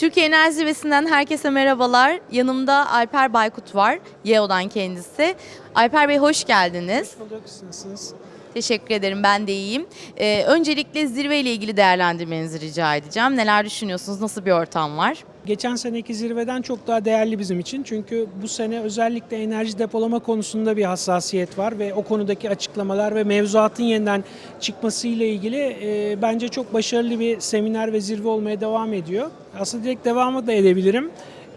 Türkiye Enerji Zirvesi'nden herkese merhabalar. Yanımda Alper Baykut var, YEO'dan kendisi. Alper Bey hoş geldiniz. bulduk. Nasılsınız? Teşekkür ederim, ben de iyiyim. Ee, öncelikle zirve ile ilgili değerlendirmenizi rica edeceğim. Neler düşünüyorsunuz, nasıl bir ortam var? Geçen seneki zirveden çok daha değerli bizim için. Çünkü bu sene özellikle enerji depolama konusunda bir hassasiyet var ve o konudaki açıklamalar ve mevzuatın yeniden çıkması ile ilgili e, bence çok başarılı bir seminer ve zirve olmaya devam ediyor. Aslında direkt devamı da edebilirim.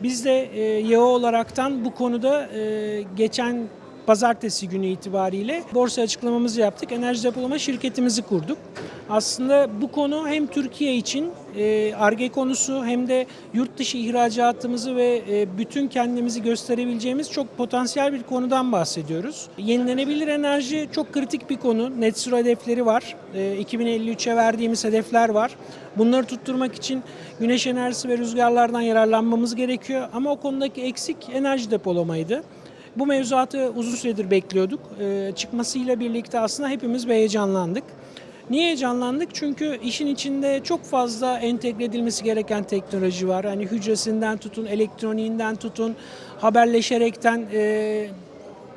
Biz de e, YAO olaraktan bu konuda e, geçen pazartesi günü itibariyle borsa açıklamamızı yaptık. Enerji depolama şirketimizi kurduk. Aslında bu konu hem Türkiye için e, ARGE konusu hem de yurt dışı ihracatımızı ve e, bütün kendimizi gösterebileceğimiz çok potansiyel bir konudan bahsediyoruz. Yenilenebilir enerji çok kritik bir konu. Net zero hedefleri var. E, 2053'e verdiğimiz hedefler var. Bunları tutturmak için güneş enerjisi ve rüzgarlardan yararlanmamız gerekiyor. Ama o konudaki eksik enerji depolamaydı. Bu mevzuatı uzun süredir bekliyorduk. Ee, çıkmasıyla birlikte aslında hepimiz bir heyecanlandık. Niye heyecanlandık? Çünkü işin içinde çok fazla entegre edilmesi gereken teknoloji var. Hani hücresinden tutun, elektroniğinden tutun, haberleşerekten e,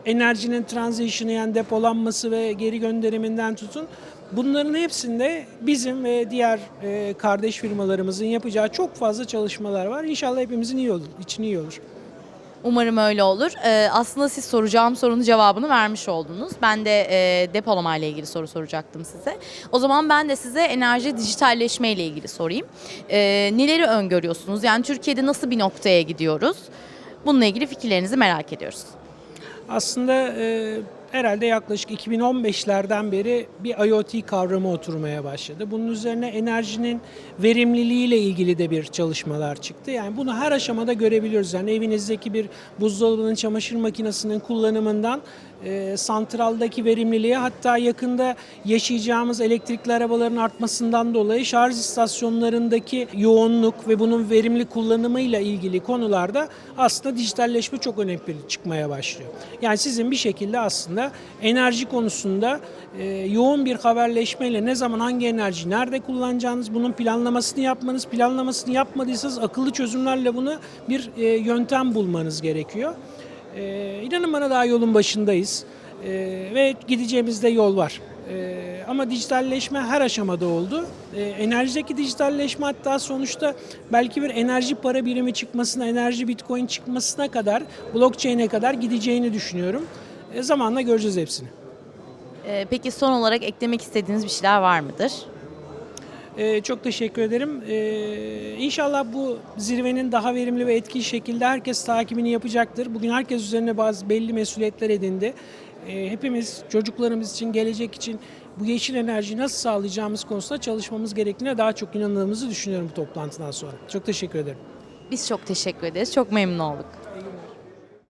enerjinin transition'ı yani depolanması ve geri gönderiminden tutun. Bunların hepsinde bizim ve diğer e, kardeş firmalarımızın yapacağı çok fazla çalışmalar var. İnşallah hepimizin iyi olur, için iyi olur. Umarım öyle olur. Ee, aslında siz soracağım sorunun cevabını vermiş oldunuz. Ben de e, depolama ile ilgili soru soracaktım size. O zaman ben de size enerji dijitalleşme ile ilgili sorayım. Ee, neleri öngörüyorsunuz? Yani Türkiye'de nasıl bir noktaya gidiyoruz? Bununla ilgili fikirlerinizi merak ediyoruz. Aslında e, herhalde yaklaşık 2015'lerden beri bir IoT kavramı oturmaya başladı. Bunun üzerine enerjinin verimliliğiyle ilgili de bir çalışmalar çıktı. Yani bunu her aşamada görebiliyoruz. Yani evinizdeki bir buzdolabının, çamaşır makinesinin kullanımından e, santraldaki verimliliğe hatta yakında yaşayacağımız elektrikli arabaların artmasından dolayı şarj istasyonlarındaki yoğunluk ve bunun verimli kullanımıyla ilgili konularda aslında dijitalleşme çok önemli çıkmaya başlıyor. Yani sizin bir şekilde aslında enerji konusunda e, yoğun bir haberleşmeyle ne zaman hangi enerji nerede kullanacağınız bunun planlamasını yapmanız, planlamasını yapmadıysanız akıllı çözümlerle bunu bir e, yöntem bulmanız gerekiyor. Ee, inanın bana daha yolun başındayız Ee, ve gideceğimiz de yol var. Ee, ama dijitalleşme her aşamada oldu. Ee, enerjideki dijitalleşme hatta sonuçta belki bir enerji para birimi çıkmasına, enerji bitcoin çıkmasına kadar, blockchain'e kadar gideceğini düşünüyorum. Ee, zamanla göreceğiz hepsini. Ee, peki son olarak eklemek istediğiniz bir şeyler var mıdır? Ee, çok teşekkür ederim. Ee, inşallah bu zirvenin daha verimli ve etkili şekilde herkes takibini yapacaktır. Bugün herkes üzerine bazı belli mesuliyetler edindi. Ee, hepimiz çocuklarımız için, gelecek için bu yeşil enerjiyi nasıl sağlayacağımız konusunda çalışmamız gerektiğine daha çok inandığımızı düşünüyorum bu toplantıdan sonra. Çok teşekkür ederim. Biz çok teşekkür ederiz. Çok memnun olduk.